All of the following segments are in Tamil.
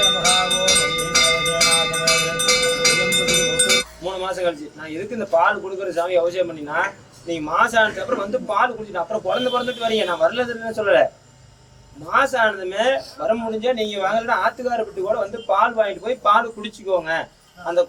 நமகா ஓம் மூணு மாசம் கழிச்சு நான் எதுக்கு இந்த பால் கொடுக்குற சாமி அவசியம் பண்ணினா நீங்க மாசம் ஆனதுக்கு அப்புறம் வந்து பால் குடிச்சிட்டு அப்புறம் குழந்தை பிறந்துட்டு வரீங்க நான் வரலதுன்னு சொல்லல. மாசம் ஆனதுமே வர முடிஞ்சா நீங்க வாங்கலன்னா ஆத்துக்கார விட்டு கூட வந்து பால் வாங்கிட்டு போய் பால் குடிச்சுக்கோங்க அந்த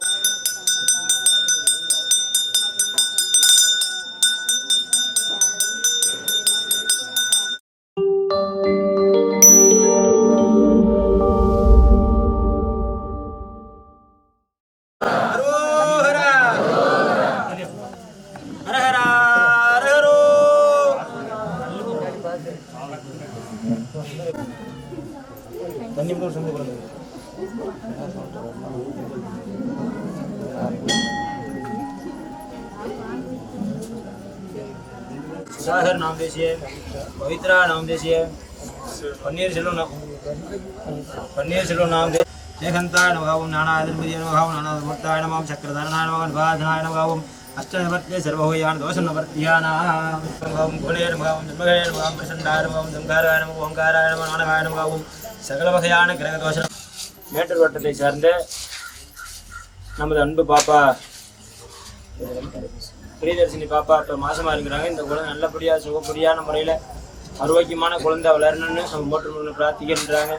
सागर नाम दीजिए पवित्रा नाम दीजिए पनीर सिलो नाम पनीर सिलो नाम दे देखंताय नमः नानादर्भिय नमः नानादमूर्ताय नमः चक्रधरणाय नमः निवाधनाय नमः अष्टवर्त्ये सर्वभूयान् दोषनवर्त्यानां गुणेन नमः जन्मगणे नमः प्रसन्नाय नमः ओंकाराय नमः ओंकाराय नमः नानकाय नमः சகல வகையான கிரகதோஷ மேட்டூர் வட்டத்தை சார்ந்த நமது அன்பு பாப்பா பிரியதர்சினி பாப்பா இப்போ மாசமாக இருக்கிறாங்க. இந்த குழந்தை நல்லபடியாக சுகப்படியான முறையில் ஆரோக்கியமான குழந்தை வளரணும்னு நம்ம மோட்டர் முன்னு பிரார்த்திக்கின்றாங்க.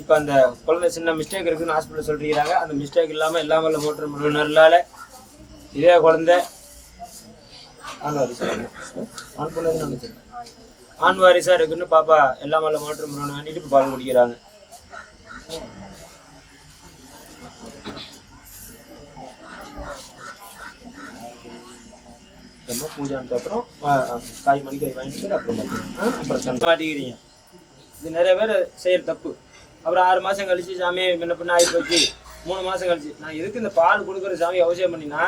இப்போ அந்த குழந்தை சின்ன மிஸ்டேக் இருக்குன்னு ஹாஸ்பிட்டல் சொல்லிருக்கிறாங்க. அந்த மிஸ்டேக் இல்லாமல் எல்லாம் வல்ல மோட்டர் முழுநர்களால் இதே குழந்தை ஆண் வாரிசா வாரிசா இருக்குன்னு பாப்பா எல்லாம் வல்ல மோட்டர் முழுவதும் வேண்டிட்டு பால் குடிக்கிறாங்க. ரொம்ப பூஜை அப்புறம் காய் மணிக்காய் வாங்கிட்டு அப்புறம் அப்புறம் மாட்டிக்கிறீங்க இது நிறைய பேர் செய்யற தப்பு. அப்புறம் ஆறு மாசம் கழிச்சு சாமி என்ன பின்ன ஆகி போச்சு. மூணு மாசம் கழிச்சு. நான் எதுக்கு இந்த பால் கொடுக்குற சாமி அவசியம் பண்ணினா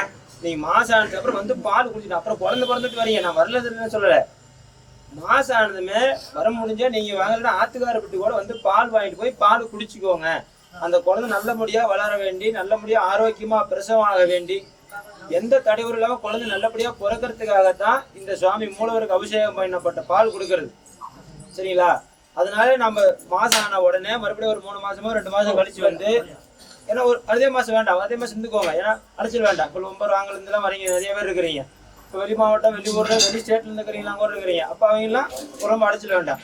நீங்கள் மாசம் ஆனதுக்கு அப்புறம் வந்து பால் குடிச்சிட்டு அப்புறம் பிறந்து பிறந்துட்டு வரீங்க. நான் வரலதுன்னு சொல்லல. மாசம் ஆனதுமே வர முடிஞ்சா நீங்க வாங்கலாம் ஆத்துக்கார கூட வந்து பால் வாங்கிட்டு போய் பால் குடிச்சுக்கோங்க. அந்த குழந்தை நல்லபடியா வளர வேண்டி நல்லபடியா ஆரோக்கியமா பிரசவம் ஆக வேண்டி எந்த தடைவரும் இல்லாம குழந்தை நல்லபடியா பிறக்கிறதுக்காகத்தான் இந்த சுவாமி மூலவருக்கு அபிஷேகம் பண்ணப்பட்ட பால் கொடுக்கறது. சரிங்களா? அதனால நம்ம மாசம் ஆன உடனே மறுபடியும் ஒரு மூணு மாசமோ ரெண்டு மாசம் கழிச்சு வந்து ஏன்னா ஒரு அதே மாசம் வேண்டாம். அதே மாசம் இருந்துக்கோங்க. ஏன்னா அடைச்சிட வேண்டாம். இப்போ ஒன்பது வாங்கல இருந்துலாம் வரீங்க. நிறைய பேர் இருக்கிறீங்க. இப்போ வெளி மாவட்டம் வெளியூர்ல வெளி ஸ்டேட்ல இருந்து இருக்கிறீங்களா கூட இருக்கிறீங்க. அப்போ அவங்கெல்லாம் உடம்பு அழைச்சிட வேண்டாம்.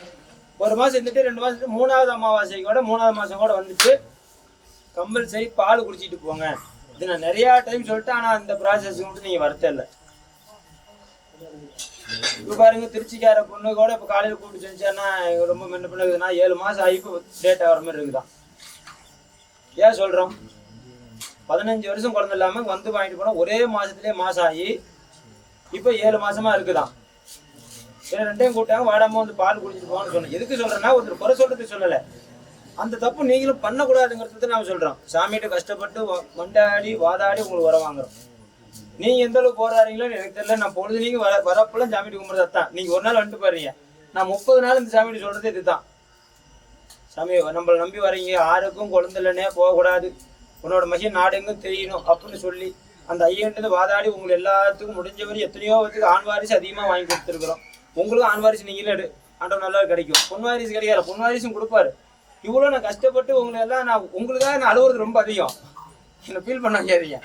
ஒரு மாசம் இருந்துட்டு ரெண்டு மாசம் மூணாவது அமாவாசைக்கு கூட மூணாவது மாசம் கூட வந்துட்டு கம்பல்சரி பால் குடிச்சிட்டு போங்க. இது நான் நிறைய டைம் சொல்லிட்டேன் ஆனால் இந்த ப்ராசஸ்க்கு மட்டும் நீங்கள் வருத்தம் இல்லை இப்போ பாருங்க திருச்சிக்கார பொண்ணு கூட இப்போ காலையில் கூப்பிட்டு செஞ்சேன்னா ரொம்ப முன்ன பின்ன இருக்குதுன்னா ஏழு மாதம் ஆகி இப்போ டேட் ஆகிற மாதிரி இருக்குதான் ஏன் சொல்கிறோம் பதினஞ்சு வருஷம் குழந்தை இல்லாமல் வந்து வாங்கிட்டு போனால் ஒரே மாதத்துலேயே மாதம் ஆகி இப்போ ஏழு மாதமாக இருக்குதான் ஏன்னா ரெண்டையும் கூட்டாங்க வாடாமல் வந்து பால் குடிச்சிட்டு போகணும்னு சொன்னேன். எதுக்கு சொல்கிறேன்னா ஒருத்தர் குறை சொல்கிறது சொல்லலை. அந்த தப்பு நீங்களும் பண்ணக்கூடாதுங்கிறது நாம சொல்றோம். சாமிகிட்ட கஷ்டப்பட்டு மண்டாடி வாதாடி உங்களுக்கு வர வாங்குறோம். நீங்க எந்த அளவுக்கு போராடுறீங்களோ எனக்கு தெரியல. நான் பொழுது நீங்க வர வரப்பெல்லாம் சாமிட்டு கும்பிட்றது தான் நீங்க ஒரு நாள் வந்துட்டு பாருங்க நான் முப்பது நாள் இந்த சாமிட்டு சொல்றது இதுதான். சாமி நம்மளை நம்பி வரீங்க யாருக்கும் குழந்தை இல்லைன்னே போகக்கூடாது. உன்னோட மகிழ் நாடெங்கும் தெரியணும் அப்படின்னு சொல்லி அந்த ஐயன்ட்டு வாதாடி உங்களை எல்லாத்துக்கும் முடிஞ்ச வரை எத்தனையோ வந்து ஆண் வாரிசு அதிகமாக வாங்கி கொடுத்துருக்குறோம். உங்களுக்கும் ஆண் வாரிசு நீங்களே எடு. ஆண்டவன் நல்லா கிடைக்கும். பொன் வாரிசு கிடையாது பொன் வாரிசும் கொடுப்பாரு. இவ்வளோ நான் கஷ்டப்பட்டு உங்களை எல்லாம் நான் உங்களுக்காக நான் அழுவுறது ரொம்ப அதிகம். என்ன ஃபீல் பண்ண முடியாதீங்க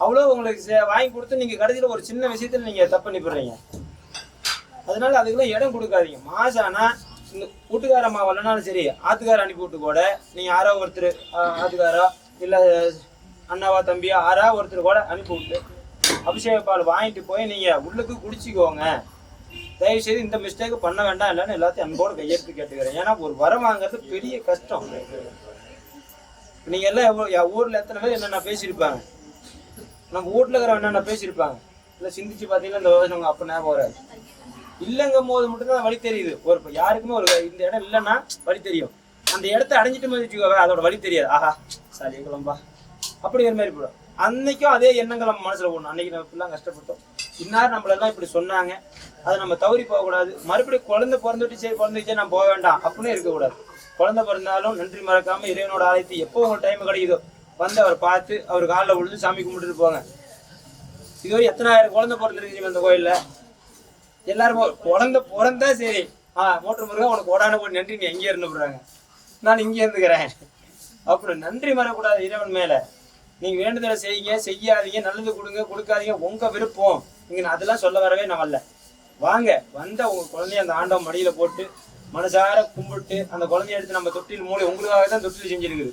அவ்வளோ உங்களுக்கு சே- வாங்கி கொடுத்து நீங்கள் கடைசியில் ஒரு சின்ன விஷயத்தில் நீங்கள் தப்பு பண்ணி அதனால அதுக்கெல்லாம் இடம் கொடுக்காதீங்க. மாசம் ஆனால் இந்த வீட்டுக்கார அம்மா வரலனாலும் சரி ஆத்துக்கார அனுப்பி விட்டு கூட நீங்கள் யாரோ ஒருத்தர் ஆத்துக்காரோ இல்லை அண்ணாவா தம்பியா யாரா ஒருத்தர் கூட அனுப்பி விட்டு அபிஷேக பால் வாங்கிட்டு போய் நீங்கள் உள்ளுக்கு குடிச்சிக்கோங்க. தயவு செய்து இந்த மிஸ்டேக் பண்ண வேண்டாம். இல்லைன்னு எல்லாத்தையும் அன்போடு கையெழுத்து கேட்டுக்கிறேன். ஏன்னா ஒரு வரம் வாங்குறது பெரிய கஷ்டம். நீங்க எல்லாம் எவ்வளோ என் ஊர்ல எத்தனை பேர் என்னென்ன பேசியிருப்பாங்க? நம்ம வீட்டில் இருக்கிற என்னென்ன பேசியிருப்பாங்க? இல்லை சிந்திச்சு பார்த்தீங்கன்னா இந்த விவசாயம் அப்போ அப்ப ஞாபகம் வராது. இல்லைங்கும் போது மட்டும்தான் வழி தெரியுது. ஒரு யாருக்குமே ஒரு இந்த இடம் இல்லைன்னா வழி தெரியும். அந்த இடத்த அடைஞ்சிட்டு வச்சுக்கோவே அதோட வழி தெரியாது. ஆஹா சாலி குழம்பா அப்படிங்கிற மாதிரி போடும் அன்னைக்கும் அதே எண்ணங்கள் நம்ம மனசில் போடணும். அன்னைக்கு நம்ம இப்படிலாம் கஷ்டப்பட்டோம். இன்னார் நம்மளெல்லாம் இப்படி சொன்னாங்க. அதை நம்ம தவறி போகக்கூடாது. மறுபடியும் குழந்தை பிறந்துட்டு சரி குழந்தைச்சே நான் போக வேண்டாம். அப்படின்னு இருக்கக்கூடாது. குழந்தை பிறந்தாலும் நன்றி மறக்காம இறைவனோட ஆலயத்தை எப்போ உங்களுக்கு டைம் கிடைக்குதோ வந்து அவர் பார்த்து அவர் காலில் விழுந்து சாமி கும்பிட்டுட்டு போங்க. இதுவரை எத்தனாயிரம் குழந்தை பிறந்திருக்கு அந்த கோயிலில்? எல்லாரும் குழந்தை பிறந்தா சரி. ஆ மோட்டர் முருகன் உனக்கு ஓடான போய் நன்றி நீ எங்கே இருந்து போடுறாங்க நான் இங்கே இருந்துக்கிறேன். அப்புறம் நன்றி மறக்கூடாது இறைவன் மேலே. நீங்கள் வேண்டுதலை செய்யுங்க செய்யாதீங்க நல்லது கொடுங்க கொடுக்காதீங்க உங்கள் விருப்பம். நீங்க அதெல்லாம் சொல்ல வரவே நான் வரல. வாங்க வந்த உங்க குழந்தைய அந்த ஆண்டவன் மடியில போட்டு மனசார கும்பிட்டு அந்த குழந்தைய எடுத்து நம்ம தொட்டில் மூளை உங்களுக்காக தான் தொட்டில் செஞ்சிருக்குது.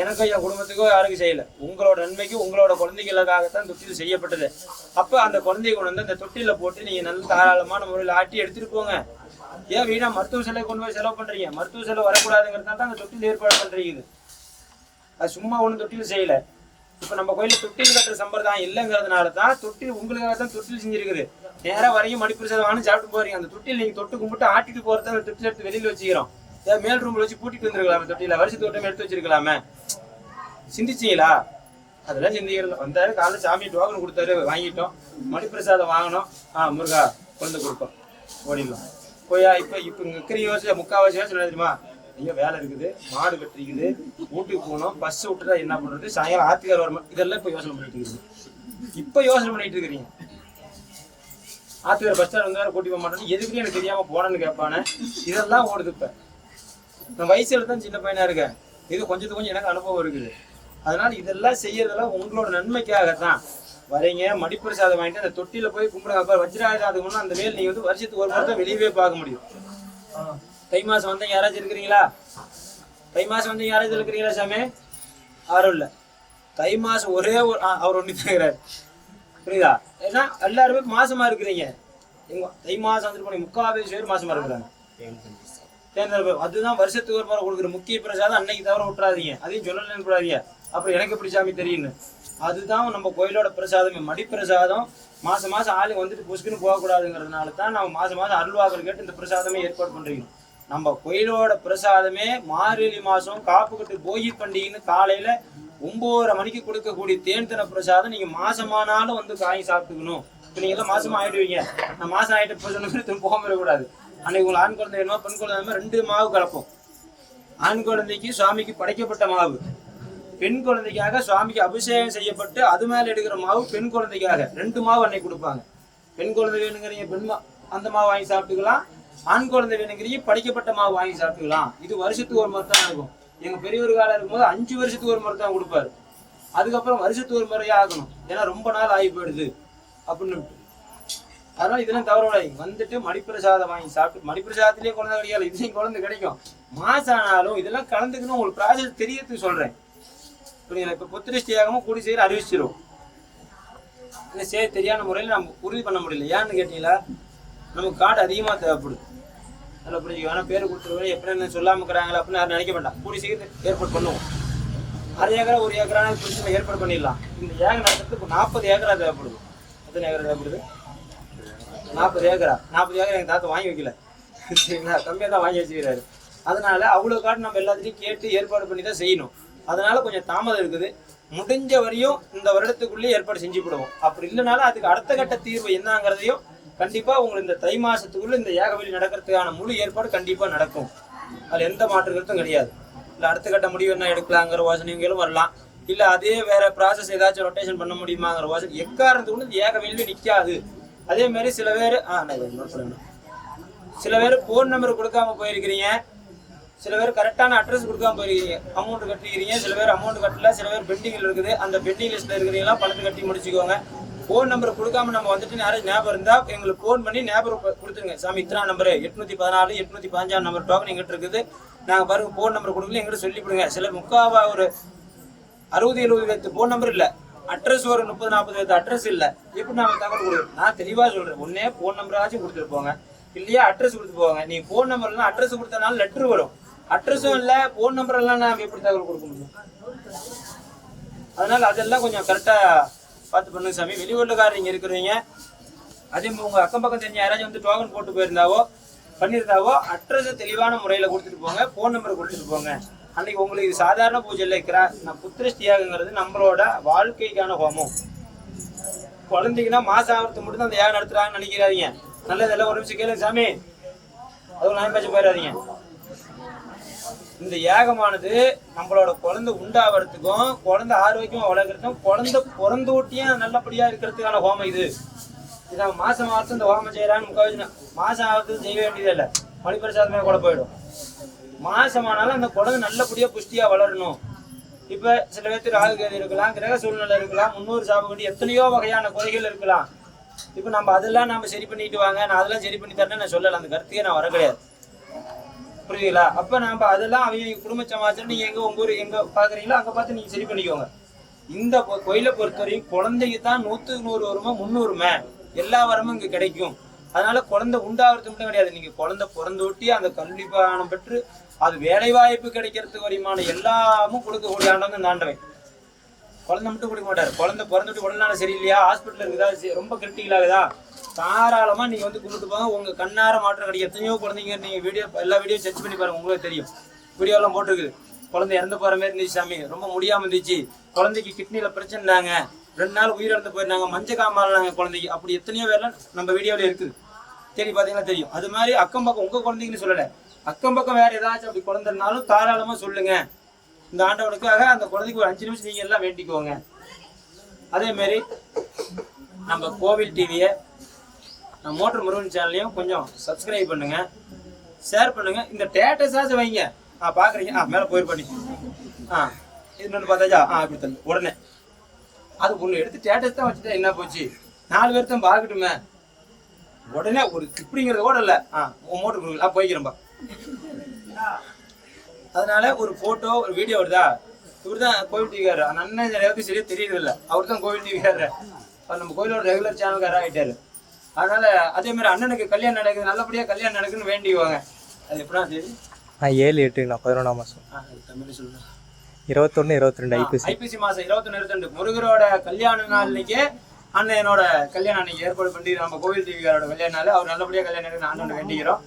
எனக்கோ என் குடும்பத்துக்கோ யாருக்கும் செய்யல. உங்களோட நன்மைக்கு உங்களோட குழந்தைகளுக்காகத்தான் தொட்டில் செய்யப்பட்டது. அப்ப அந்த குழந்தைய கொண்டு வந்து அந்த தொட்டில போட்டு நீங்க நல்ல தாராளமான முறையில் ஆட்டி எடுத்துட்டு போங்க. ஏன் வீணா மருத்துவ செலவு கொண்டு போய் செலவு பண்றீங்க? மருத்துவ செலவு வரக்கூடாதுங்கிறதுனால தான் அந்த தொட்டில் ஏற்பாடு பண்றீங்க அது சும்மா ஒன்றும் தொட்டில் செய்யல. இப்போ நம்ம கோயில்ல தொட்டில் கட்டுற சம்பிரதாயம் இல்லைங்கிறதுனால தான் தொட்டில் உங்களுக்காக தான் தொட்டில் செஞ்சிருக்குது. நேராக வரையும் மடிப்பிரசாதம் வாங்கி சாப்பிட்டு போறீங்க. அந்த தொட்டில் நீங்க தொட்டு கும்பிட்டு ஆட்டிட்டு போகிறத அந்த தொட்டில் எடுத்து வெளியில வச்சுக்கிறோம். ஏதாவது மேல் ரூம்ல வச்சு பூட்டிட்டு வந்துருக்கலாமே தொட்டில. வருஷத்து தோட்டம் எடுத்து வச்சிருக்கலாமே. சிந்திச்சீங்களா? அதெல்லாம் சிந்திக்கிறல வந்தாரு காலைல சாமி டோக்கன் கொடுத்தாரு வாங்கிட்டோம். மடிப்பிரசாதம் வாங்கினோம். ஆ முருகா குழந்தை கொடுப்போம் ஓடிடலாம். போயா இப்போ இப்போ இங்கே இருக்கிற யோசனை முக்கால்வாசி யோசனை தெரியுமா? ஐயோ வேலை இருக்குது. மாடு கட்டிருக்குது வீட்டுக்கு போகணும். பஸ் விட்டுட்டா என்ன பண்றது? சாயங்காலம் ஆத்துக்கார வரணும் இதெல்லாம் இப்போ யோசனை பண்ணிட்டு இருக்குது இப்போ யோசனை பண்ணிட்டு இருக்கிறீங்க ஆத்துக்கார பஸ் ஸ்டாண்ட் வந்து கூட்டி போக மாட்டேன்னு எதுக்கு எனக்கு தெரியாம போனேன்னு கேட்பானே. இதெல்லாம் ஓடுது இப்போ. நான் வயசுல தான் சின்ன பையனா இருக்கேன். இது கொஞ்சத்துக்கு கொஞ்சம் எனக்கு அனுபவம் இருக்குது. அதனால இதெல்லாம் செய்யறதெல்லாம் உங்களோட நன்மைக்காக தான் வரீங்க. மடிப்பிரசாதம் வாங்கிட்டு அந்த தொட்டில போய் கும்பிடுங்க அப்ப வஜ்ராயுதம் அந்த வேல் நீங்க வந்து வருஷத்துக்கு ஒரு முறை தான் வெளியவே பார்க்க முடியும். தை மாதம் வந்தீங்க யாராச்சும் இருக்கிறீங்களா? தை மாசம் வந்து யாராச்சும் இருக்கிறீங்களா சாமி? யாரும் இல்லை. தை மாசம் ஒரே ஒரு அவர் ஒன்று கேட்கிறாரு புரியுதா? ஏன்னா எல்லாருமே மாசமா இருக்கிறீங்க. எங்க தை மாசம் வந்துட்டு போனீங்க. முக்கால் பேர் மாசமா இருக்கிறாங்க. அதுதான் வருஷத்துக்கு ஒரு முறை கொடுக்குற முக்கிய பிரசாதம். அன்னைக்கு தவிர விட்டுறாதீங்க. அதையும் சொல்லலன்னு கூடாதீங்க. அப்புறம் எனக்கு எப்படி சாமி தெரியும்னு? அதுதான் நம்ம கோயிலோட பிரசாதமே. மடி பிரசாதம். மாசம் மாசம் ஆளுங்க வந்துட்டு புசுக்குன்னு போகக்கூடாதுங்கிறதுனால தான் நம்ம மாசம் மாசம் அருள்வாக்கள் கேட்டு இந்த பிரசாதமே ஏற்பாடு பண்றீங்க. நம்ம கோயிலோட பிரசாதமே மார்கழி மாதம் காப்பு கட்டு போகி பண்டிகைன்னு காலையில ஒன்பதரை மணிக்கு கொடுக்கக்கூடிய தேன் தின பிரசாதம் நீங்க மாசமானாலும் வந்து காய் சாப்பிட்டுக்கணும். இப்போ நீங்க எல்லாம் மாசமா ஆயிடுவீங்க. நான் மாசம் ஆயிட்டு போய் திரும்ப அன்னைக்கு உங்களுக்கு ஆண் குழந்தை வேணுமா பெண் குழந்தை ரெண்டு மாவு கலப்போம். ஆண் குழந்தைக்கு சுவாமிக்கு படைக்கப்பட்ட மாவு. பெண் குழந்தைக்காக சுவாமிக்கு அபிஷேகம் செய்யப்பட்டு அது மேல எடுக்கிற மாவு பெண் குழந்தைக்காக. ரெண்டு மாவு அன்னைக்கு கொடுப்பாங்க. பெண் குழந்தை வேணுங்கிறீங்க பெண் மா அந்த மாவு வாங்கி சாப்பிட்டுக்கலாம். ஆண் குழந்தை வேணுங்கிறீ படிக்கப்பட்ட மாவு வாங்கி சாப்பிட்டுக்கலாம். இது வருஷத்துக்கு ஒரு முறை தான் இருக்கும் எங்க பெரியவர் காலம் இருக்கும்போது அஞ்சு வருஷத்துக்கு ஒரு முறை தான் கொடுப்பாரு. அதுக்கப்புறம் வருஷத்துக்கு ஒரு முறையே ஆகணும். ஏன்னா ரொம்ப நாள் ஆகி போயிடுது. அப்படின்னு அதனால இதெல்லாம் தவற வந்துட்டு மடிப்பிரசாதம் வாங்கி சாப்பிட்டு மடிப்பிரசாதத்திலேயே குழந்தை கிடையாது இதுலயும் குழந்தை கிடைக்கும். மாசம் ஆனாலும் இதெல்லாம் கலந்துக்கணும். உங்களுக்கு ப்ராசஸ் தெரியறதுக்கு சொல்றேன். புரியுங்களா இப்ப புத்திரிஷ்டியாகமும் கூடி செய்யற அறிவிச்சிடும் இல்லை சரி தெரியாத முறையில் நம்ம உறுதி பண்ண முடியல. ஏன்னு கேட்டீங்களா? நமக்கு காடு அதிகமாக தேவைப்படுது. நல்லா புரிஞ்சுக்க வேணா பேர் கொடுத்துருவோம் எப்படி என்ன இருக்கிறாங்களா அப்படின்னு யாரும் நினைக்க வேண்டாம். கூடிய சீக்கிரம் ஏற்பாடு பண்ணுவோம். அரை ஏக்கரா ஒரு ஏக்கரான பிடிச்சி ஏற்பாடு பண்ணிடலாம். இந்த ஏக்கர் நடத்துறதுக்கு நாற்பது ஏக்கரா தேவைப்படுது. எத்தனை ஏக்கரா தேவைப்படுது? நாற்பது ஏக்கரா. நாற்பது ஏக்கரா எங்கள் தாத்தா வாங்கி வைக்கல. சரிங்களா? கம்மியாக தான் வாங்கி வச்சுக்கிறாரு. அதனால அவ்வளோ காட்டு நம்ம எல்லாத்தையும் கேட்டு ஏற்பாடு பண்ணி தான் செய்யணும். அதனால கொஞ்சம் தாமதம் இருக்குது. முடிஞ்ச வரையும் இந்த வருடத்துக்குள்ளே ஏற்பாடு செஞ்சு விடுவோம் அப்படி இல்லைனாலும் அதுக்கு அடுத்த கட்ட தீர்வு என்னங்கிறதையும் கண்டிப்பா உங்களுக்கு இந்த தை மாசத்துக்குள்ள இந்த ஏகவெளி நடக்கிறதுக்கான முழு ஏற்பாடு கண்டிப்பா நடக்கும். அதுல எந்த மாற்று கருத்தும் கிடையாது. இல்ல அடுத்த கட்ட முடிவு என்ன எடுக்கலாங்கிற யோசனைகளும் வரலாம். இல்ல அதே வேற ப்ராசஸ் ஏதாச்சும் ரொட்டேஷன் பண்ண முடியுமாங்கிற யோசனை எக்காரணத்துக்கு இந்த ஏகவெளியில நிக்காது. அதே மாதிரி சில பேர் ஆ சில பேர் ஃபோன் நம்பர் கொடுக்காம போயிருக்கிறீங்க. சில பேர் கரெக்டான அட்ரஸ் கொடுக்காம போயிருக்கீங்க. அமௌண்ட் கட்டிருக்கிறீங்க சில பேர் அமௌண்ட் கட்டல. சில பேர் பெண்டிங்கில் இருக்குது. அந்த பெண்டிங் லிஸ்ட்ல இருக்கிறீங்களா பணத்தை கட்டி முடிச்சுக்கோங்க. ஃபோன் நம்பர் கொடுக்காம நம்ம வந்துட்டு யாராச்சும் ஞாபகம் இருந்தா எங்களுக்கு ஃபோன் பண்ணி ஞாபகம் கொடுத்துருங்க. சாமி இத்தனா நம்பர் எட்நூத்தி பதினாலு எட்நூத்தி பதினஞ்சாம் நம்பர் டோக்கன் எங்கிட்ட இருக்குது. நாங்க பாருங்க ஃபோன் நம்பர் கொடுக்கல எங்கிட்ட சொல்லி கொடுங்க சில முக்காவா ஒரு அறுபது எழுபது பேர்த்து ஃபோன் நம்பர் இல்லை. அட்ரஸ் ஒரு முப்பது நாற்பது பேர்த்து அட்ரஸ் இல்லை. எப்படி நாம தகவல் கொடுக்குறோம் நான் தெளிவா சொல்றேன். ஒன்னே ஃபோன் நம்பராச்சும் கொடுத்துட்டு போங்க. இல்லையா அட்ரஸ் கொடுத்து போங்க. நீ ஃபோன் நம்பர்லாம் அட்ரஸ் கொடுத்தனால லெட்டர் வரும். அட்ரஸும் இல்லை ஃபோன் நம்பர் எல்லாம் நாம எப்படி தகவல் கொடுக்க முடியும்? அதனால அதெல்லாம் கொஞ்சம் கரெக்டாக பார்த்து பண்ணுங்க சாமி. வெளியூர்லக்காரர் நீங்கள் இருக்கிறவங்க அதே மாதிரி உங்கள் அக்கம் பக்கம் தெரிஞ்ச யாராச்சும் வந்து டோக்கன் போட்டு போயிருந்தாவோ பண்ணியிருந்தாவோ அட்ரஸை தெளிவான முறையில் கொடுத்துட்டு போங்க. ஃபோன் நம்பர் கொடுத்துட்டு போங்க. அன்னைக்கு உங்களுக்கு இது சாதாரண பூஜை இல்லை கிரா நான் புத்திரஷ்டியாகங்கிறது நம்மளோட வாழ்க்கைக்கான ஹோமம். குழந்தைங்கன்னா மாசம் ஆகிறது மட்டும் தான் அந்த யாகம் நடத்துறாங்கன்னு நினைக்கிறாதீங்க. நல்லதெல்லாம் ஒரு நிமிஷம் கேளுங்க சாமி. அதுவும் நான் பேச போயிடாதீங்க. இந்த ஏகமானது நம்மளோட குழந்தை உண்டாகிறதுக்கும் குழந்தை ஆரோக்கியமா வளர்க்கறதுக்கும் குழந்தை பிறந்து ஊட்டியும் நல்லபடியா இருக்கிறதுக்கான ஹோமம் இது. இதான் மாசம் மாசம் இந்த ஹோமம் செய்யறான்னு முக்காவச்சு மாசம் ஆகிறது செய்ய வேண்டியது இல்லை மணிப்பிரசாதமே கூட போயிடும். மாசமானாலும் அந்த குழந்தை நல்லபடியா புஷ்டியா வளரணும். இப்ப சில பேர்த்து ராகு கேது இருக்கலாம் கிரக சூழ்நிலை இருக்கலாம் முன்னூறு சாபம் எத்தனையோ வகையான குறைகள் இருக்கலாம். இப்ப நம்ம அதெல்லாம் நம்ம சரி பண்ணிட்டு வாங்க நான் அதெல்லாம் சரி பண்ணி தரேன்னு நான் சொல்லல. அந்த கருத்துக்கே நான் வர கிடையாது. புரியுதுங்களா? அப்ப நாம அதெல்லாம் அவங்க குடும்ப சமாச்சாரம் நீங்க எங்க உங்க ஊர் எங்க பாக்குறீங்களோ அங்க பார்த்து நீங்க சரி பண்ணிக்கோங்க. இந்த கோயிலை பொறுத்தவரையும் குழந்தைக்கு தான் நூத்துக்கு நூறு வருமா முந்நூறுமே? எல்லா வரமும் இங்க கிடைக்கும். அதனால குழந்தை உண்டாகிறது மட்டும் கிடையாது. நீங்க குழந்தை பிறந்து ஒட்டி அந்த கல்வி பானம் பெற்று அது வேலை வாய்ப்பு கிடைக்கிறதுக்கு வரையுமான எல்லாமும் கொடுக்கக்கூடிய ஆண்டவன் இந்த குழந்தை மட்டும் கொடுக்க மாட்டார். குழந்தை பிறந்துட்டு உடல்நலம் சரியில்லையா? ஹாஸ்பிட்டல் இருக்குதா? சரி, ரொம்ப கிரிட்டிக்கல் ஆகுதா? தாராளமாக நீங்கள் வந்து கும்பிட்டு போங்க. உங்கள் கண்ணார மாற்றம் கிடைக்கும் எத்தனையோ குழந்தைங்க நீங்கள் வீடியோ எல்லா வீடியோ சர்ச் பண்ணி பாருங்கள் உங்களுக்கு தெரியும். வீடியோலாம் போட்டிருக்கு போட்டிருக்குது. குழந்தை இறந்து போகிற மாதிரி இருந்துச்சு சாமி. ரொம்ப முடியாமல் இருந்துச்சு. குழந்தைக்கு கிட்னியில் பிரச்சனை இருந்தாங்க ரெண்டு நாள் உயிரிழந்து போயிருந்தாங்க. மஞ்சள் காமாலாங்க குழந்தைக்கு. அப்படி எத்தனையோ பேர்லாம் நம்ம வீடியோவில் இருக்குது. தேடி பார்த்தீங்கன்னா தெரியும். அது மாதிரி அக்கம் பக்கம் உங்கள் குழந்தைங்கன்னு சொல்லலை. அக்கம் பக்கம் வேறு ஏதாச்சும் அப்படி குழந்தைனாலும் தாராளமாக சொல்லுங்கள் இந்த ஆண்டவனுக்காக அந்த குழந்தைக்கு ஒரு அஞ்சு நிமிஷம் நீங்கள் எல்லாம் வேண்டிக்கோங்க. அதே மாதிரி நம்ம கோவில் டிவியை நம்ம மோட்டர் முருகன் சேனல்லையும் கொஞ்சம் சப்ஸ்கிரைப் பண்ணுங்க. ஷேர் பண்ணுங்க. இந்த டேட்டஸாச்சும் வைங்க. ஆ பார்க்குறீங்க ஆ மேலே போயிரு பண்ணி. ஆ இன்னொன்று பார்த்தாச்சா? ஆ அப்படி தண்ணி உடனே. அது ஒன்று எடுத்து டேட்டஸ் தான் வச்சுட்டா என்ன போச்சு? நாலு பேர் தான் பார்க்கட்டுமே. உடனே ஒரு இப்படிங்கிறது கூட இல்லை. ஆ உன் மோட்டர் முருகன். ஆ போய்க்கிறேன்பா அதனால ஒரு ஃபோட்டோ ஒரு வீடியோ வருதா இவர் தான் கோவில் டிவிக்காரர் அந்த அண்ணன் இந்த அளவுக்கு சரியா தெரியறது அவர் தான் கோவில் டிவிக்காரர் அவர் நம்ம கோயிலோட ரெகுலர் சேனல்காரர் ஆகிட்டாரு அதனால அதே மாதிரி அண்ணனுக்கு கல்யாணம் நடக்குது நல்லபடியா கல்யாணம் நடக்குன்னு வேண்டிக்குவாங்க அது எப்படா சரி? நான் ஏழு எட்டுங்கண்ணா பதினொன்றாம் மாதம் தமிழ் சொல்லுங்க இருபத்தொன்று இருபத்தி ரெண்டு ஐப்பசி. ஐப்பசி மாசம் இருபத்தொன்னு இருபத்தி முருகரோட கல்யாண நாள் அன்னைக்கு அண்ணனோட கல்யாணம் அன்னைக்கு ஏற்பாடு பண்ணி நம்ம கோவில் டிவிக்காரோட கல்யாண நாள். அவர் நல்லபடியா கல்யாணம் நடக்குன்னு ஆண்டவனை வேண்டிக்கிறோம்.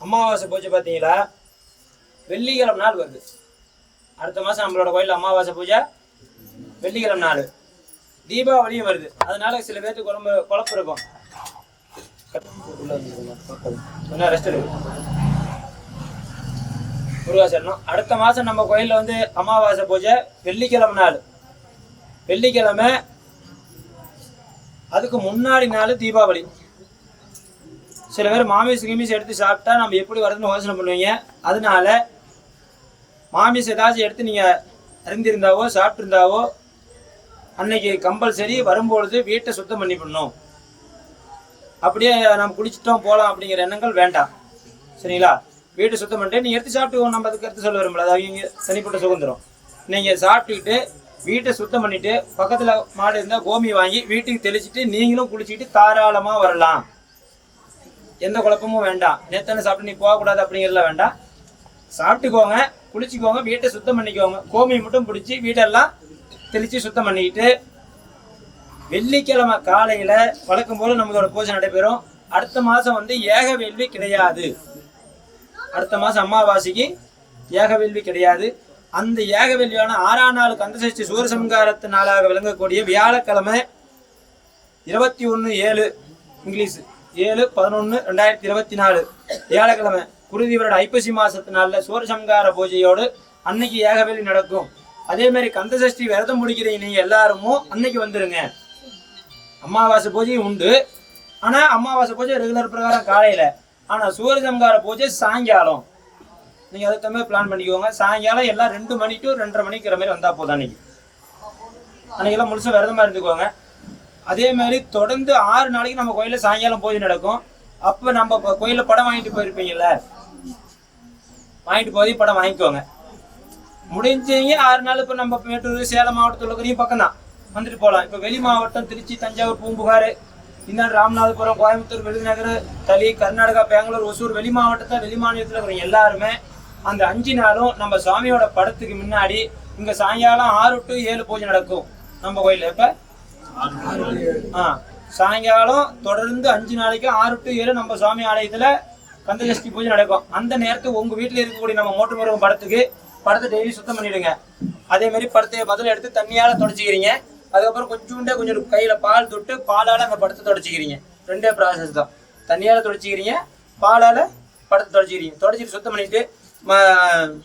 அமாவாசை பூஜை பார்த்தீங்களா வெள்ளிக்கிழமை நாள் வருது. அடுத்த மாசம் நம்மளோட கோயில்ல அமாவாசை பூஜை வெள்ளிக்கிழமை நாள். தீபாவளியும் வருது. அதனால சில பேர்த்துக்கு குழம்பு குழப்பம் இருக்கும். என்ன ரெஸ்ட் எடுக்கு முருகாசரணம் அடுத்த மாசம் நம்ம கோயிலில் வந்து அமாவாசை பூஜை வெள்ளிக்கிழமை நாள். வெள்ளிக்கிழமை அதுக்கு முன்னாடி நாள் தீபாவளி. சில பேர் மாமிசு கிமிசு எடுத்து சாப்பிட்டா நம்ம எப்படி வரதுன்னு யோசனை பண்ணுவீங்க. அதனால மாமிசு ஏதாச்சும் எடுத்து நீங்க அறிந்திருந்தாவோ சாப்பிட்ருந்தாவோ அன்னைக்கு கம்பல்சரி வரும்பொழுது வீட்டை சுத்தம் பண்ணி பண்ணணும் அப்படியே நம்ம குளிச்சிட்டோம் போகலாம் அப்படிங்கிற எண்ணங்கள் வேண்டாம். சரிங்களா? வீட்டை சுத்தம் பண்ணிட்டு நீங்கள் எடுத்து சாப்பிட்டு நம்ம அதுக்கு எடுத்து சொல்ல வரும்ல அது அவங்க தனிப்பட்ட சுதந்திரம். நீங்கள் சாப்பிட்டுக்கிட்டு வீட்டை சுத்தம் பண்ணிட்டு பக்கத்தில் மாடு இருந்தால் கோமி வாங்கி வீட்டுக்கு தெளிச்சிட்டு நீங்களும் குளிச்சுட்டு தாராளமாக வரலாம். எந்த குழப்பமும் வேண்டாம். நேத்தான சாப்பிட்டு நீ போகக்கூடாது அப்படிங்கிறதுல வேண்டாம். சாப்பிட்டுக்கோங்க குளிச்சுக்கோங்க வீட்டை சுத்தம் பண்ணிக்கோங்க. கோமியை மட்டும் பிடிச்சி வீட்டெல்லாம் தெளித்து சுத்தம் பண்ணிக்கிட்டு வெள்ளிக்கிழமை காலையில் வழக்கம் போல நம்மளோட பூஜை நடைபெறும். அடுத்த மாதம் வந்து ஏக வேள்வி கிடையாது. அடுத்த மாதம் அமாவாசைக்கு ஏக வேள்வி கிடையாது. அந்த ஏக வேள்வியான ஆறாம் நாள் கந்தசஷ்டி சூரசம்காரத்து நாளாக விளங்கக்கூடிய வியாழக்கிழமை இருபத்தி ஒன்று ஏழு இங்கிலீஷ் ஏழு பதினொன்று ரெண்டாயிரத்தி இருபத்தி நாலு வியாழக்கிழமை குருதி வருட ஐப்பசி மாசத்து நாளில் சூரசம்கார பூஜையோடு அன்னைக்கு ஏகவேலி நடக்கும். அதே மாதிரி கந்தசஷ்டி விரதம் முடிக்கிறீங்க நீங்க எல்லாருமோ அன்னைக்கு வந்துருங்க. அமாவாசை பூஜையும் உண்டு. ஆனா அமாவாசை பூஜை ரெகுலர் பிரகாரம் காலையில. ஆனா சூரசம்கார பூஜை சாயங்காலம். நீங்க அதுக்கு தகுந்த பிளான் பண்ணிக்கோங்க. சாயங்காலம் எல்லாம் ரெண்டு மணி டு ரெண்டரை மணிக்கிற மாதிரி வந்தா போதும் அன்னைக்கு. அன்னைக்கெல்லாம் முழுசா விரதமா இருந்துக்கோங்க. அதே மாதிரி தொடர்ந்து ஆறு நாளைக்கு நம்ம கோயிலில் சாயங்காலம் பூஜை நடக்கும். அப்ப நம்ம இப்ப படம் வாங்கிட்டு போயிருப்பீங்கல்ல? வாங்கிட்டு போய் படம் வாங்கிக்கோங்க. முடிஞ்சவங்க ஆறு நாள் இப்போ நம்ம மேட்டூர் சேலம் மாவட்டத்தில் இருக்கிறையும் பக்கம் தான் வந்துட்டு போகலாம் இப்போ வெளி மாவட்டம் திருச்சி தஞ்சாவூர் பூம்புகார் இந்த ராமநாதபுரம் கோயம்புத்தூர் விருதுநகர் தளி கர்நாடகா பெங்களூர் ஒசூர் வெளி மாவட்டத்தை வெளி மாநிலத்தில் இருக்கிற எல்லாருமே அந்த அஞ்சு நாளும் நம்ம சாமியோட படத்துக்கு முன்னாடி இங்கே சாயங்காலம் ஆறு டு ஏழு பூஜை நடக்கும் நம்ம கோயிலில். இப்போ ஆ. சாயங்காலம் தொடர்ந்து அஞ்சு நாளைக்கு ஆறு டு ஏழு நம்ம சுவாமி ஆலயத்தில் கந்தசஷ்டி பூஜை நடக்கும். அந்த நேரத்துக்கு உங்கள் வீட்டில் இருக்கக்கூடிய நம்ம மோட்டு முருகன் படத்துக்கு படத்தை டெய்லி சுத்தம் பண்ணிடுங்க. அதே மாதிரி படத்தை பதில் எடுத்து தண்ணியால் தொடச்சிக்கிறீங்க. அதுக்கப்புறம் கொஞ்சோண்டே கொஞ்சம் கையில் பால் தொட்டு பாலால் அந்த படத்தை தொடச்சிக்கிறீங்க. ரெண்டே ப்ராசஸ் தான். தண்ணியால் தொடச்சிக்கிறீங்க பாலால் படத்தை தொடச்சிக்கிறீங்க. தொடச்சிட்டு சுத்தம் பண்ணிட்டு ம-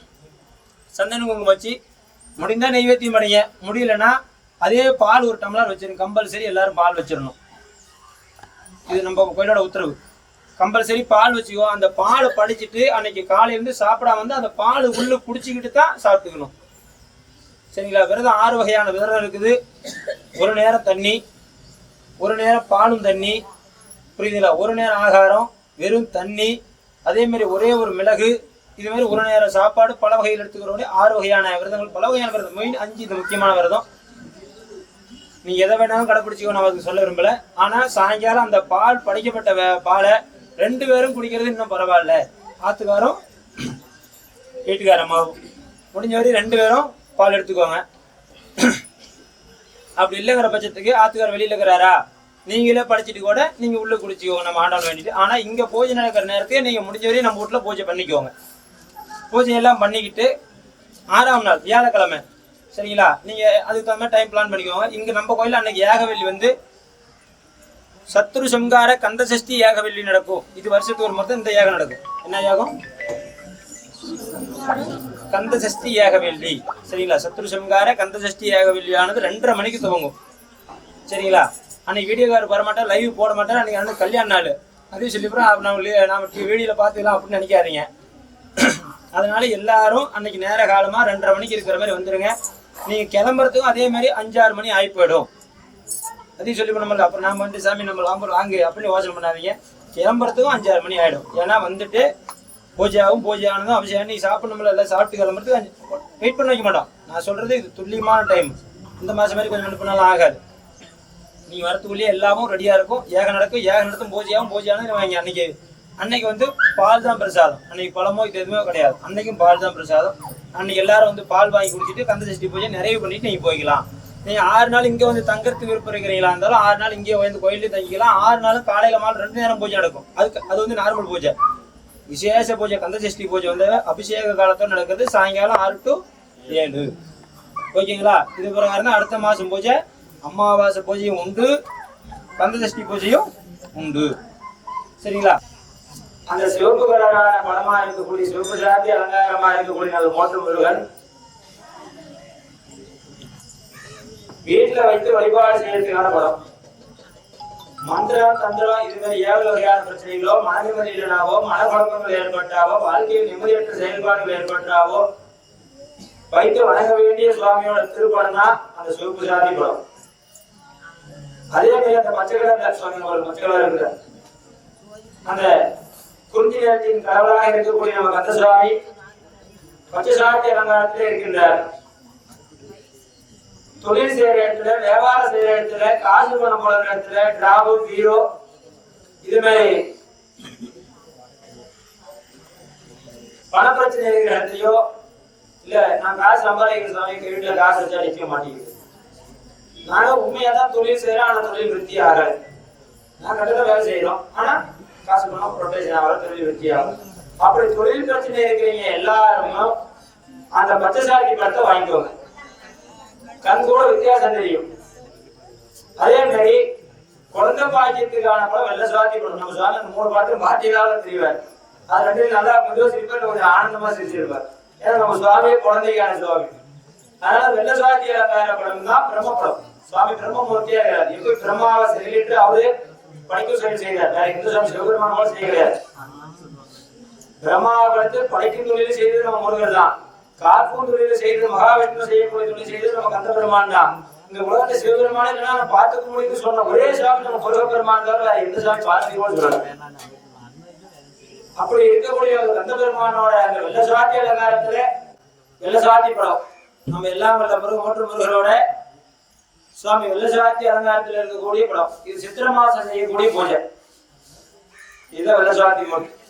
சந்தன குங்குமம் வச்சு முடிந்தால் நெய்வேத்தியம் பண்ணிங்க. முடியலன்னா அதே பால் ஒரு டம்ளர் வச்சிருங்க. கம்பல்சரி எல்லாரும் பால் வச்சிடணும். இது நம்ம கோயிலோட உத்தரவு. கம்பல்சரி பால் வச்சுக்கோ. அந்த பால் படிச்சுட்டு அன்னைக்கு காலையிலேருந்து சாப்பிடாம வந்து அந்த பால் உள்ள குடிச்சிக்கிட்டு தான் சாப்பிட்டுக்கணும். சரிங்களா? விரதம் ஆறு வகையான விரதம் இருக்குது. ஒரு நேரம் தண்ணி ஒரு நேரம் பாலும் தண்ணி. புரியுதுங்களா? ஒரு நேரம் ஆகாரம் வெறும் தண்ணி. அதே மாதிரி ஒரே ஒரு மிளகு. இது மாதிரி ஒரு நேரம் சாப்பாடு பல வகையில் எடுத்துக்கிறோட ஆறு வகையான விரதங்கள் பல வகையான விரதம். மெயின் அஞ்சு இது முக்கியமான விரதம். நீ எதை வேணாலும் கடைப்பிடிச்சிக்கோ நான் அதுக்கு சொல்ல விரும்பல. ஆனால் சாயங்காலம் அந்த பால் படைக்கப்பட்ட பாலை ரெண்டு பேரும் குடிக்கிறது இன்னும் பரவாயில்ல. ஆத்துக்காரும் வீட்டுக்காரம்மாவும் முடிஞ்ச வரையும் ரெண்டு பேரும் பால் எடுத்துக்கோங்க. அப்படி இல்லைங்கிற பட்சத்துக்கு ஆத்துக்கார வெளியில் இருக்கிறாரா? நீங்களே படிச்சுட்டு கூட நீங்கள் உள்ளே குடிச்சிக்கோங்க நம்ம ஆண்டாள் வேண்டிட்டு. ஆனால் இங்கே பூஜை நடக்கிற நேரத்துக்கு நீங்கள் முடிஞ்ச வரையும் நம்ம வீட்டில் பூஜை பண்ணிக்கோங்க. பூஜையெல்லாம் பண்ணிக்கிட்டு ஆறாம் நாள் வியாழக்கிழமை. சரிங்களா? நீங்கள் அதுக்கு தகுந்த டைம் பிளான் பண்ணிக்கோங்க. இங்கே நம்ம கோயிலில் அன்னைக்கு ஏகவெளி வந்து சத்ரு சம்கார கந்த சஷ்டி ஏகவெள்ளி நடக்கும். இது வருஷத்துக்கு ஒரு மொத்தம் இந்த யாகம் நடக்கும். என்ன யாகம்? கந்த சஷ்டி ஏகவெள்ளி சரிங்களா? சத்ரு சம்கார கந்த சஷ்டி ஏகவெள்ளியானது ரெண்டரை மணிக்கு துவங்கும். சரிங்களா? அன்னைக்கு வீடியோக்காரர் வர மாட்டேன் லைவ் போட மாட்டேன் அன்னைக்கு அண்ணன் கல்யாண நாள். அதையும் சொல்லிப்புறம் நம்ம நாம வீடியோவில் பார்த்துக்கலாம் அப்படின்னு நினைக்காதீங்க. அதனால எல்லாரும் அன்னைக்கு நேர காலமாக ரெண்டரை மணிக்கு இருக்கிற மாதிரி வந்துருங்க. நீங்கள் கிளம்புறதுக்கும் அதே மாதிரி அஞ்சாறு மணி ஆகி போயிடும் அதையும் சொல்லி நம்மள அப்புறம் நாம வந்து சாமி நம்ம லாம்பு வாங்கு. அப்படின்னு யோசனை பண்ணாதீங்க. கிளம்புறதுக்கும் அஞ்சாறு மணி ஆயிடும். ஏன்னா வந்துட்டு பூஜை ஆகும் பூஜை ஆனதும் அபிஷேகம் நீ சாப்பிடணும்ல எல்லாம் சாப்பிட்டு கிளம்புறதுக்கு அஞ்சு வெயிட் பண்ண வைக்க மாட்டோம். நான் சொல்றது இது துல்லியமான டைம் இந்த மாதம் மாதிரி கொஞ்சம் முன்ன ஆகாது. நீ வரத்துக்குள்ளேயே எல்லாமும் ரெடியாக இருக்கும். ஏக நடக்கும் ஏக நடத்தும். பூஜையாகவும் பூஜையானது வாங்கி அன்னைக்கு அன்னைக்கு வந்து பால் தான் பிரசாதம். அன்னைக்கு பழமோ இது எதுவுமே கிடையாது. அன்னைக்கும் பால் தான் பிரசாதம். அன்னைக்கு எல்லாரும் வந்து பால் வாங்கி குடிச்சிட்டு கந்த சஷ்டி பூஜை நிறைவு பண்ணிட்டு நீங்கள் போய்க்கலாம். நீங்க ஆறு நாள் இங்கே வந்து தங்கறதுக்கு விருப்பம் இருக்கிறீங்களா இருந்தாலும் ஆறு நாள் இங்கே வந்து கோயிலே தங்கிக்கலாம். ஆறு நாள் காலையில மாலை ரெண்டு நேரம் பூஜை நடக்கும். அதுக்கு அது வந்து நார்மல் பூஜை. விசேஷ பூஜை கந்த சஷ்டி பூஜை வந்து அபிஷேக காலத்தோட நடக்கிறது சாயங்காலம் ஆறு டு ஏழு. ஓகேங்களா? இது பிரகாரம் தான் அடுத்த மாசம் பூஜை. அமாவாசை பூஜையும் உண்டு. கந்த சஷ்டி பூஜையும் உண்டு. சரிங்களா? அந்த சிவப்பு கலரான படமா இருக்கக்கூடிய சிவப்பு சாத்தி அலங்காரமா இருக்கக்கூடிய அந்த மோசம் முருகன். வீட்டுல வைத்து வழிபாடு செய்யறதுக்கான படம் மந்திரம் தந்திரம் இது மாதிரி ஏழு வகையான பிரச்சனைகளோ மன நிம்மதி இல்லைனாவோ மனக்குழப்பங்கள் ஏற்பட்டாவோ வாழ்க்கையில் நிம்மதியற்ற செயல்பாடுகள் ஏற்பட்டாவோ வைத்து வணங்க வேண்டிய சுவாமியோட திருப்படம் தான் அந்த சிவப்பு சாதி படம். அதே மாதிரி அந்த பச்சை கலர் சுவாமி ஒரு பச்சை கலர் இருக்கிற அந்த குறிஞ்சி நேரத்தின் கடவுளாக இருக்கக்கூடிய நம்ம கந்த சுவாமி பச்சை சாட்டி அலங்காரத்திலே இருக்கின்றார். தொழில் செய்யற இடத்துல வியாபாரம் செய்யற இடத்துல காசு பணம் போடுற இடத்துல டிராவு பீரோ இது மாதிரி பணப்பிரச்சனை இருக்கிற இடத்துலயோ இல்ல நான் காசு சம்பாதிக்கிற சமயம் வீட்டுல காசு வச்சா நிக்க மாட்டேங்குது. நானும் உண்மையா தான் தொழில் செய்யறேன் ஆனா தொழில் விருத்தி ஆகாது. நான் கட்டத்தில் வேலை செய்யறோம் ஆனா காசு பணம் ரொட்டேஷன் ஆகல தொழில் விருத்தி ஆகும் அப்படி தொழில் பிரச்சனை இருக்கிறீங்க எல்லாருமே அந்த பச்சைசாக்கி படத்தை வாங்கிக்கோங்க. கண் கூட வித்தியாசம் தெரியும். அதே மாதிரி குழந்தை பாக்கியத்துக்கான படம் வெள்ள சுவாத்தி படம் நம்ம சுவாமி அந்த மூணு பாட்டு பாட்டியலாக தெரிவார். அது ரெண்டு நல்லா கொஞ்சம் சிரிப்பார் கொஞ்சம் ஆனந்தமா சிரிச்சிருப்பார். ஏன்னா நம்ம சுவாமி குழந்தைக்கான சுவாமி. அதனால வெள்ள சுவாத்தி அலங்கார படம் தான் பிரம்ம படம் சுவாமி பிரம்மமூர்த்தியா இருக்கிறார் எப்படி பிரம்மாவை செயலிட்டு அவரு படிக்கும் செயல் செய்தார். வேற இந்து சுவாமி சிவபெருமானோட செய்ய கிடையாது பிரம்மாவை படைத்து படைக்கும் தொழில் செய்தது நம்ம முருகர் தான். காக்கும் தொழில் செய்தது மகாவிஷ்ணு செய்யக்கூடிய தொழில் செய்தது நம்ம கந்த பெருமான் தான். இந்த உலகத்தை சிவபெருமான நான் பார்த்துக்க முடியும்னு சொன்ன ஒரே சாமி நம்ம புலக பெருமான் தவிர வேற எந்த சாமி பார்த்துக்க கூட அப்படி இருக்கக்கூடிய கந்த பெருமானோட அந்த வெள்ள சாத்தி அலங்காரத்துல வெள்ள சாத்தி படம். நம்ம எல்லாம் வல்ல முருக மூன்று முருகரோட சுவாமி வெள்ள சாத்தி அலங்காரத்துல இருக்கக்கூடிய படம். இது சித்திர மாசம் செய்யக்கூடிய பூஜை. இதுதான் வெள்ள சாத்தி மட்டும்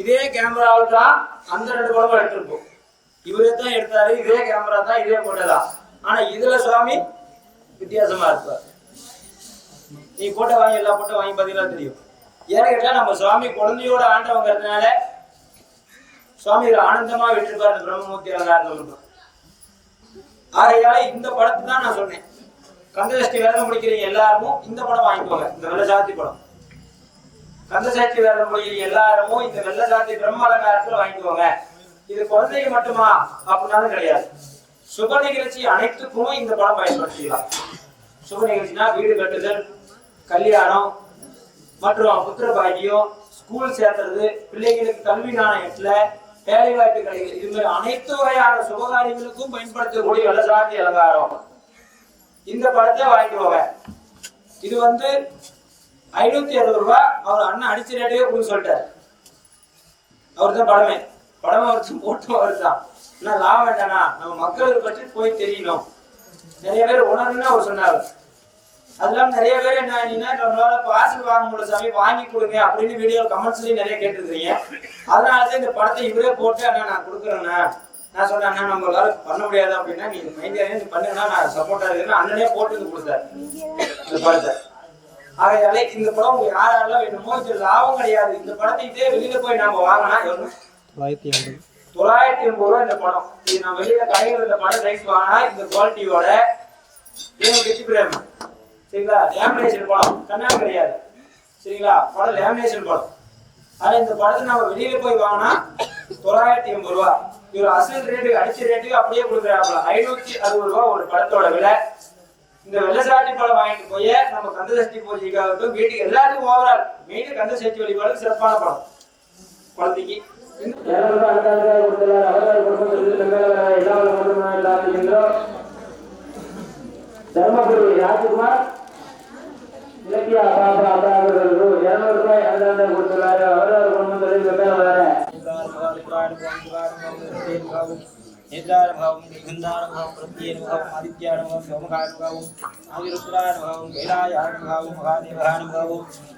இதே கேமராவில் தான் அந்த ரெண்டு படமும் எடுத்திருப்போம். இவரே தான் எடுத்தாரு இதே கேமரா தான் இதே போட்டதா ஆனா இதுல சுவாமி வித்தியாசமா இருப்பார். நீ போட்டோ வாங்கி எல்லா போட்டோ வாங்கி பார்த்தீங்கன்னா தெரியும். ஏன்னு கேட்டா நம்ம சுவாமி குழந்தையோட ஆண்டவங்கிறதுனால சுவாமி இதுல ஆனந்தமா விட்டுருப்பார் அந்த பிரம்மமூர்த்தி அலங்காரம் ஆகையால இந்த படத்தை தான் நான் சொன்னேன். கந்தசஷ்டி விரதம் முடிக்கிறீங்க எல்லாருக்கும் இந்த படம் வாங்கிக்கோங்க. இந்த வெள்ள சாத்தி படம். கந்தசஷ்டி வேலை முடிக்கிறீங்க எல்லாரும் இந்த வெள்ள சாத்தி பிரம்ம அலங்காரத்துல வாங்கிக்கோங்க. இது குழந்தைங்க மட்டுமா? அப்படின்னாலும் கிடையாது. சுப நிகழ்ச்சி அனைத்துக்கும் இந்த படம் பயன்படுத்திக்கலாம். சுப நிகழ்ச்சினா வீடு கட்டுதல் கல்யாணம் மற்றும் புத்திர பாக்கியம் ஸ்கூல் சேர்த்துறது பிள்ளைகளுக்கு கல்வி நாணயத்துல வேலை வாய்ப்பு கிடைக்கிறது இது மாதிரி அனைத்து வகையான சுபகாரியங்களுக்கும் பயன்படுத்தக்கூடிய வெள்ளசாட்டி அலங்காரம். இந்த படத்தை வாங்கிட்டு இது வந்து ஐநூத்தி அறுபது ரூபா அவர் அண்ணன் அடிச்ச ரேட்டையே கொடுக்க சொல்லிட்டாரு. அவர் தான் படமே படம் அவருக்கு போட்டு அவர் தான் ஆனால் லாபம் என்னன்னா நம்ம மக்களுக்கு பற்றி போய் தெரியணும். நிறைய பேர் உணர்ன்னு அவர் சொன்னார். அதெல்லாம் நிறைய பேர் என்ன ஆனீங்கன்னா நம்மளால பார்சல் வாங்க முடியல சாமி வாங்கி கொடுங்க அப்படின்னு வீடியோ கமெண்ட்ஸ்லயும் நிறைய கேட்டுருக்கீங்க அதனால தான் இந்த படத்தை இவரே போட்டு அண்ணா நான் கொடுக்குறேண்ணா. நான் சொன்னேன் அண்ணா நம்மளால பண்ண முடியாது அப்படின்னா நீங்க மைண்ட் பண்ணுங்கன்னா நான் சப்போர்ட்டா இருக்கிறேன் அண்ணனே போட்டு கொடுத்தேன் கொடுத்தாரு. இந்த படத்தை. ஆகையால இந்த படம் உங்களுக்கு யாரெல்லாம் வேணுமோ இது லாபம் கிடையாது. இந்த படத்தை இதே வெளியில போய் நாம வாங்கினா தொள்ளாயிரத்தி எண்பது தொள்ளாயிரத்தி எண்பது ரூபா இந்த படம். இது நான் வெளியில கடைகள் இந்த படம் ரைஸ் வாங்கினா இந்த குவாலிட்டியோட இது கெட்டி பிரேம் சரிங்களா? லேமினேஷன் படம். கண்ணாடி கிடையாது. சரிங்களா? படம் லேமினேஷன் படம். ஆனா இந்த படத்தை நம்ம வெளியில போய் வாங்கினா தொள்ளாயிரத்தி எண்பது ரூபா இவர் அசல் ரேட்டுக்கு அடிச்ச ரேட்டுக்கு அப்படியே கொடுக்குறாப்புல. ஐநூத்தி அறுபது ரூபா ஒரு படத்தோட விலை. இந்த வெள்ளசாட்டி பழம் வாங்கிட்டு போய் நம்ம கந்த சஷ்டி பூஜைக்காகட்டும் வீட்டுக்கு எல்லாத்துக்கும் ஓவரால் மெயின் கந்த சஷ்டி வழிபாடு சிறப்பான பழம். குழந்தைக்கு. தர்மபுரி ராஜ்குமார் இலக்கிய பாபா அப்பா அவர்கள் இருநூறு ரூபாய் அனுதானம் கொடுத்துள்ளாரு அவரவர் குடும்பம் தொழில் வெவ்வேறு வேற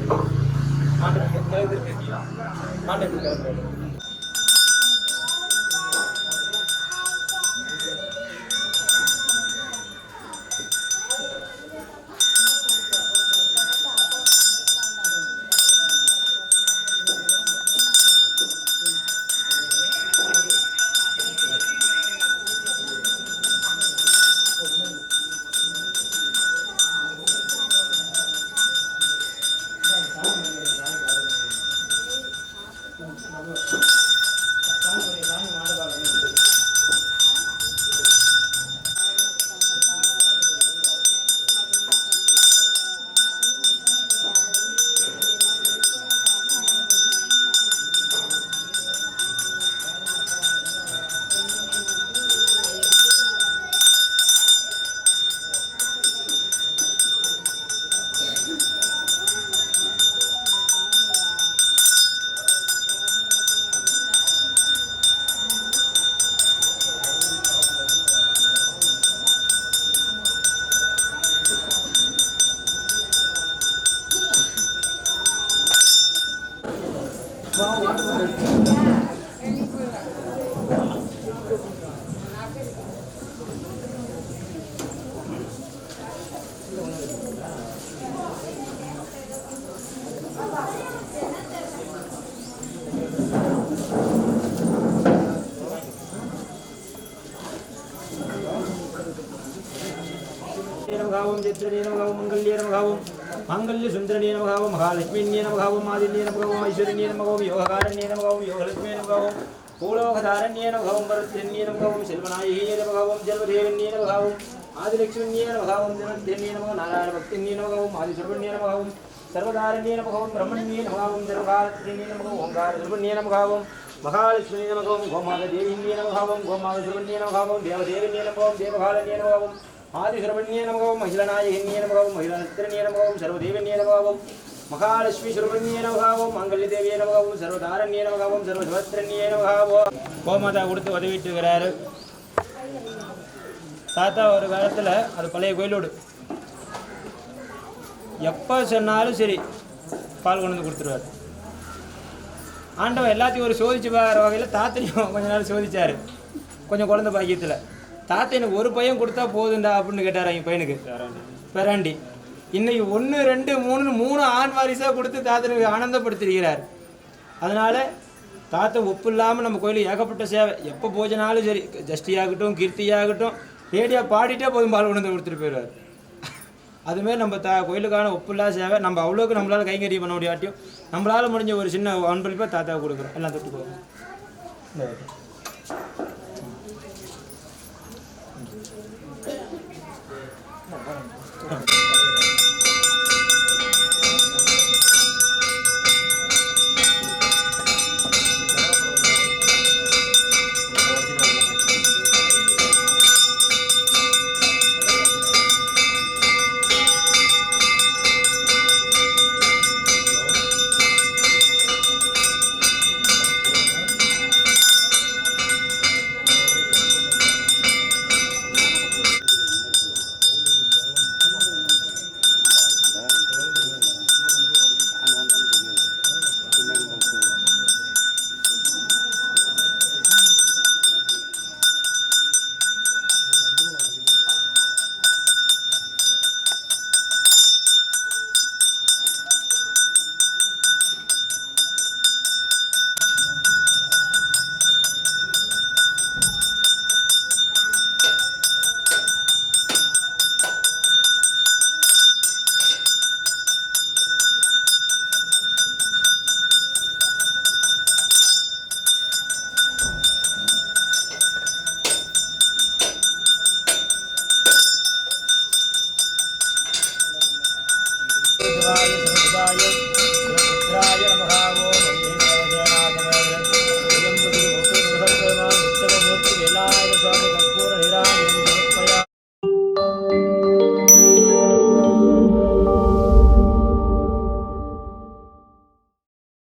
மாண்டவி கேட்கிறீங்களா நமகாவும் சித்திரனே நமகாவும் மங்கல்யே நமகாவும் மாங்கல்ய சுந்தரனே நமகாவும் மகாலட்சுமியே நமகாவும் மாதின்யே நமகாவும் ஐஸ்வரனே நமகாவும் யோககாரண்யே நமகாவும் யோகலட்சுமியே நமகாவும் பூலோகதாரண்யே நமகாவும் பரத்யன்யே நமகாவும் செல்வநாயகியே நமகாவும் ஜெல்வதேவன்யே நமகாவும் ஆதிலட்சுமியே நமகாவும் ஜனத்தன்யே நமகாவும் நாராயண பக்தின்யே நமகாவும் ஆதிசர்வண்யே நமகாவும் சர்வதாரண்யே நமகாவும் பிரம்மண்யே நமகாவும் ஜர்வகாரத்யன்யே நமகாவும் ஓங்கார சுர்வண்யே நமகாவும் மகாலட்சுமி நமகாவும் கோமாத தேவின்யே நமகாவும் கோமாத சுர்வண்யே நமகாவும் தேவதேவன்யே நமகாவும் தேவகாலன்யே நமகாவும் ஆதிசுரவண்யே நமகவும் மகிழநாயகன்யே நமகவும் மகிழத்திரண்யே நமகவும் சர்வதேவன்யே நமகவும் மகாலட்சுமி சுரவண்யே நமகாவும் மங்கல்ய தேவியே நமகவும் சர்வதாரண்யே நமகாவும் சர்வசுபத்திரண்யே நமகாவோ கோமாதா கொடுத்து உதவிட்டு இருக்கிறாரு தாத்தா ஒரு காலத்தில் அது பழைய கோயிலோடு. எப்போ சொன்னாலும் சரி பால் கொண்டு வந்து கொடுத்துருவாரு. ஆண்டவன் எல்லாத்தையும் ஒரு சோதிச்சு பார்க்குற வகையில் தாத்தனையும் கொஞ்ச நாள் சோதிச்சார். கொஞ்சம் குழந்தை பாக்கியத்தில். தாத்தா எனக்கு ஒரு பையன் கொடுத்தா போதுண்டா அப்படின்னு கேட்டார் என் பையனுக்கு. பெராண்டி இன்னைக்கு ஒன்று ரெண்டு மூணுன்னு மூணு ஆண் வாரிசாக கொடுத்து தாத்தனுக்கு ஆனந்தப்படுத்திருக்கிறார் அதனால தாத்தா ஒப்பு இல்லாமல் நம்ம கோயிலில் ஏகப்பட்ட சேவை. எப்போ போஜனாலும் சரி ஜஸ்டியாகட்டும் ஆகட்டும் கீர்த்தி ஆகட்டும் பாடிட்டே போதும் பால் உணர்ந்து கொடுத்துட்டு போயிடுவார். அதுமாரி நம்ம த கோயிலுக்கான ஒப்பு இல்லாத சேவை. நம்ம அவ்வளோக்கு நம்மளால் கைங்கறி பண்ண முடியாட்டியும் நம்மளால் முடிஞ்ச ஒரு சின்ன அன்பளிப்பாக தாத்தாவை கொடுக்குறோம். எல்லாம் தொட்டு போகிறோம்